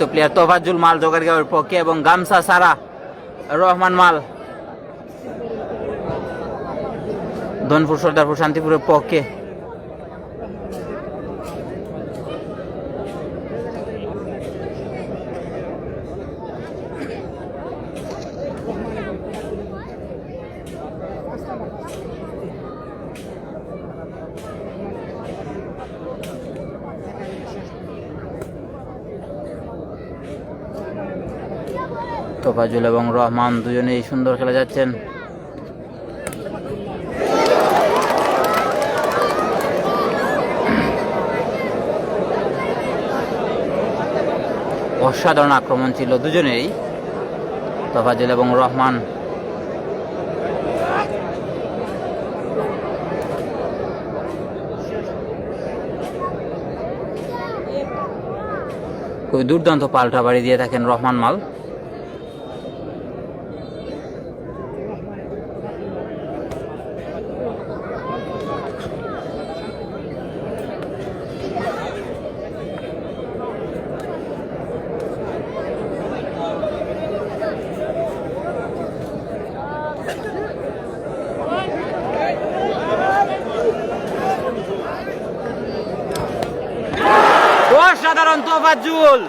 তো প্লেয়ার তোফাজুল মাল জোগাড়গাঁওয়ের পক্ষে এবং গামসা সারা রহমান মাল। ধনপুর সর্দারপুর শান্তিপুরের পক্ষে। তোফাজুল এবং রহমান দুজনেই সুন্দর খেলে যাচ্ছেন। অসাধারণ আক্রমণ ছিল দুজনেই তোফাজুল এবং রহমান। খুবই দুর্দান্ত পাল্টা বাড়ি দিয়ে থাকেন রহমান মাল। অসাধারণ তোফাজুল